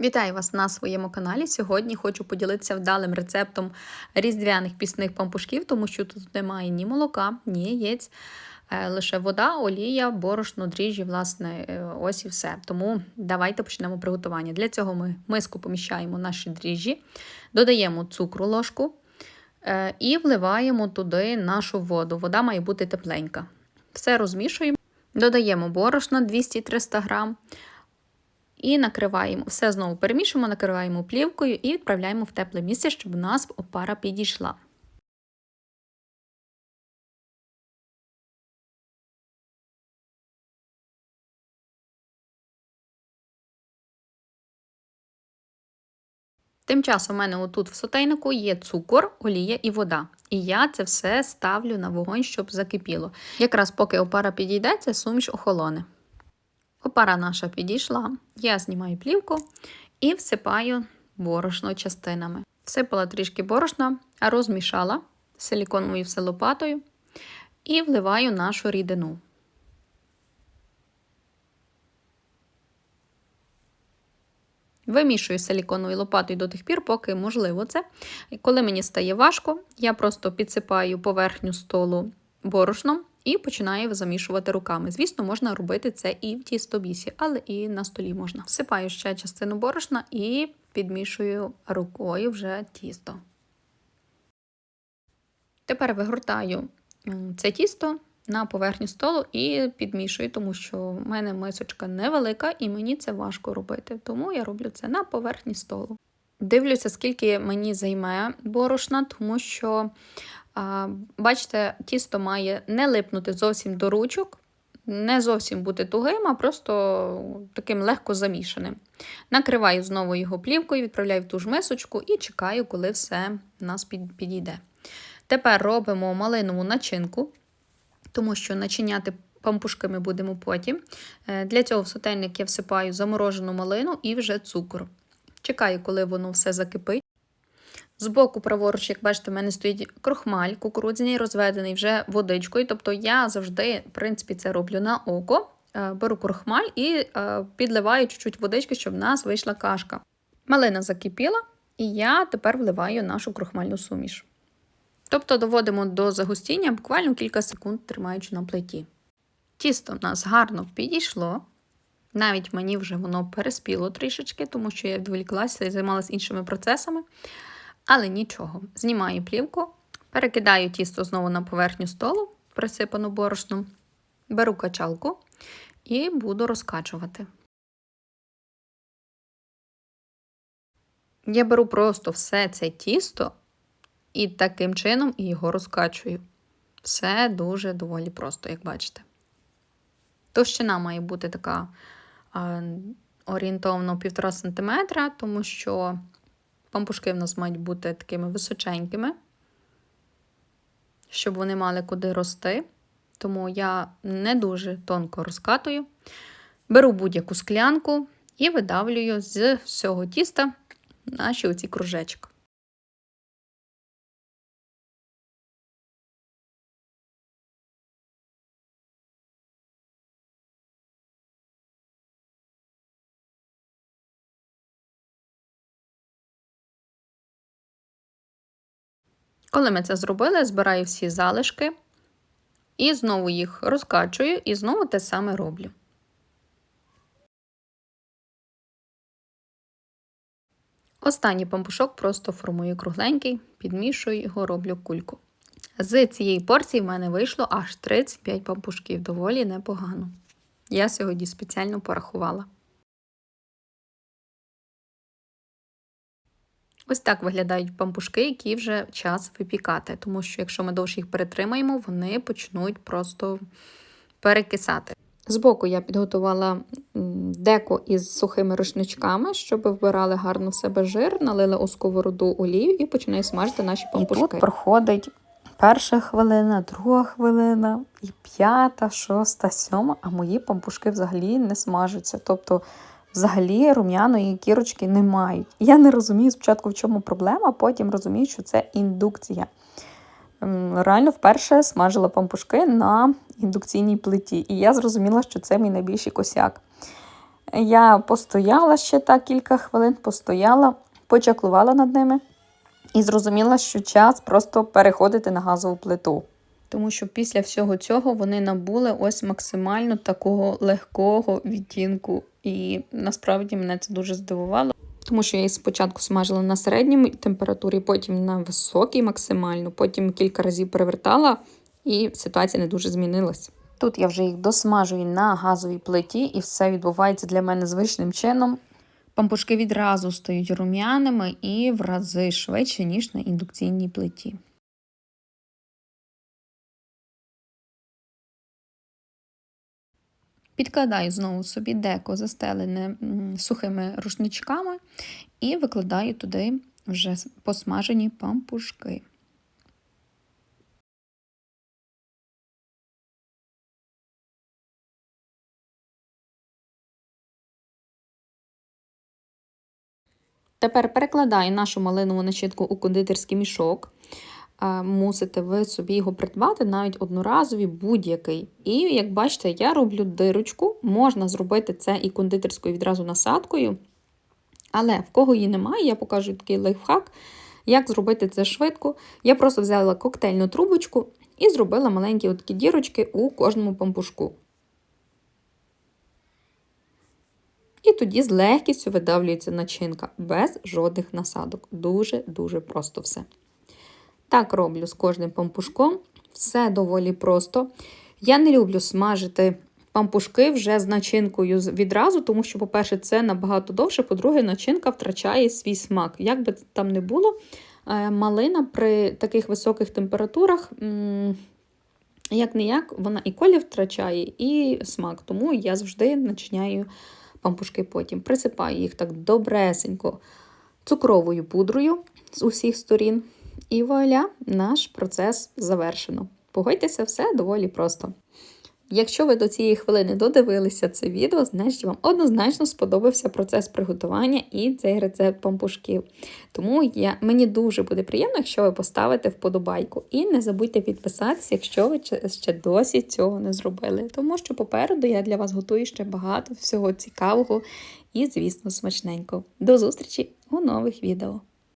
Вітаю вас на своєму каналі. Сьогодні хочу поділитися вдалим рецептом різдвяних пісних пампушків, тому що тут немає ні молока, ні яєць, е, лише вода, олія, борошно, дріжджі, власне, е, ось і все. Тому давайте почнемо приготування. Для цього ми миску поміщаємо наші дріжджі, додаємо цукру ложку е, і вливаємо туди нашу воду. Вода має бути тепленька. Все розмішуємо, додаємо борошно 200-300 грам. І накриваємо, все знову перемішуємо, накриваємо плівкою і відправляємо в тепле місце, щоб у нас опара підійшла. Тим часом у мене отут в сотейнику є цукор, олія і вода. І я це все ставлю на вогонь, щоб закипіло. Якраз поки опара підійде, ця суміш охолоне. Опара наша підійшла, я знімаю плівку і всипаю борошно частинами. Всипала трішки борошна, розмішала силіконовою все лопатою і вливаю нашу рідину. Вимішую силіконовою лопатою до тих пір, поки можливо це. Коли мені стає важко, я просто підсипаю поверхню столу борошном і починаю замішувати руками. Звісно, можна робити це і в тістобісі, але і на столі можна. Всипаю ще частину борошна і підмішую рукою вже тісто. Тепер вигортаю це тісто на поверхню столу і підмішую, тому що в мене мисочка невелика і мені це важко робити. Тому я роблю це на поверхні столу. Дивлюся, скільки мені займе борошна, тому що Бачите, тісто має не липнути зовсім до ручок, не зовсім бути тугим, а просто таким легко замішаним. Накриваю знову його плівкою, відправляю в ту ж мисочку і чекаю, коли все у нас підійде. Тепер робимо малинову начинку, тому що начиняти пампушки ми будемо потім. Е, для цього в сотельник я всипаю заморожену малину і вже цукор. Чекаю, коли воно все закипить. Збоку, праворуч, як бачите, в мене стоїть крохмаль, кукурудзяний, розведений вже водичкою. Тобто я завжди, в принципі, це роблю на око. Е, беру крохмаль і е, підливаю чуть-чуть водички, щоб в нас вийшла кашка. Малина закипіла, і я тепер вливаю нашу крохмальну суміш. Тобто доводимо до загустіння буквально кілька секунд, тримаючи на плиті. Тісто в нас гарно підійшло. Навіть мені вже воно переспіло трішечки, тому що я відволіклася і займалася іншими процесами. Але нічого. Знімаю плівку, перекидаю тісто знову на поверхню столу, присипану борошном, беру качалку і буду розкачувати. Я беру просто все це тісто і таким чином його розкачую. Все дуже доволі просто, як бачите. Товщина має бути така орієнтовно 1,5 см, тому що Пампушки в нас мають бути такими височенькими, щоб вони мали куди рости. Тому я не дуже тонко розкатую. Беру будь-яку склянку і видавлюю з всього тіста наші оці кружечки. Коли ми це зробили, збираю всі залишки і знову їх розкачую, і знову те саме роблю. Останній пампушок просто формую кругленький, підмішую його, роблю кульку. З цієї порції в мене вийшло аж 35 пампушків, доволі непогано. Я сьогодні спеціально порахувала. Ось так виглядають пампушки, які вже час випікати, тому що якщо ми довше їх перетримаємо, вони почнуть просто перекисати. Збоку я підготувала деко із сухими рушничками, щоб вбирали гарно в себе жир, налили у сковороду олію і починаю смажити наші пампушки. І тут проходить перша хвилина, друга хвилина, і п'ята, шоста, сьома, а мої пампушки взагалі не смажаться. Тобто взагалі рум'яної кірочки не мають. Я не розумію спочатку, в чому проблема, потім розумію, що це індукція. Ем, реально вперше смажила пампушки на індукційній плиті. І я зрозуміла, що це мій найбільший косяк. Я постояла ще так кілька хвилин, постояла, почаклувала над ними і зрозуміла, що час просто переходити на газову плиту. Тому що після всього цього вони набули ось максимально такого легкого відтінку. І насправді мене це дуже здивувало. Тому що я її спочатку смажила на середній температурі, потім на високій максимально, потім кілька разів перевертала, і ситуація не дуже змінилась. Тут я вже їх досмажую на газовій плиті, і все відбувається для мене звичним чином. Пампушки відразу стають рум'яними і в рази швидше, ніж на індукційній плиті. Підкладаю знову собі деко застелене сухими рушничками і викладаю туди вже посмажені пампушки. Тепер перекладаю нашу малинову начинку у кондитерський мішок. Мусите ви собі його придбати, навіть одноразовий будь-який. І, як бачите, я роблю дирочку, можна зробити це і кондитерською відразу насадкою. Але в кого її немає, я покажу такий лайфхак, як зробити це швидко. Я просто взяла коктейльну трубочку і зробила маленькі такі дірочки у кожному пампушку. І тоді з легкістю видавлюється начинка без жодних насадок. Дуже-дуже просто все. Так роблю з кожним пампушком. Все доволі просто. Я не люблю смажити пампушки вже з начинкою відразу, тому що, по-перше, це набагато довше, по-друге, начинка втрачає свій смак. Як би там не було, е, малина при таких високих температурах, як не як, вона і колір втрачає, і смак. Тому я завжди начиняю пампушки потім. Присипаю їх так добресенько цукровою пудрою з усіх сторін. І вуаля, наш процес завершено. Погодьтеся, все доволі просто. Якщо ви до цієї хвилини додивилися це відео, значить вам однозначно сподобався процес приготування і цей рецепт пампушків. Тому я, мені дуже буде приємно, якщо ви поставите вподобайку. І не забудьте підписатися, якщо ви ще досі цього не зробили. Тому що попереду я для вас готую ще багато всього цікавого і, звісно, смачненького. До зустрічі у нових відео!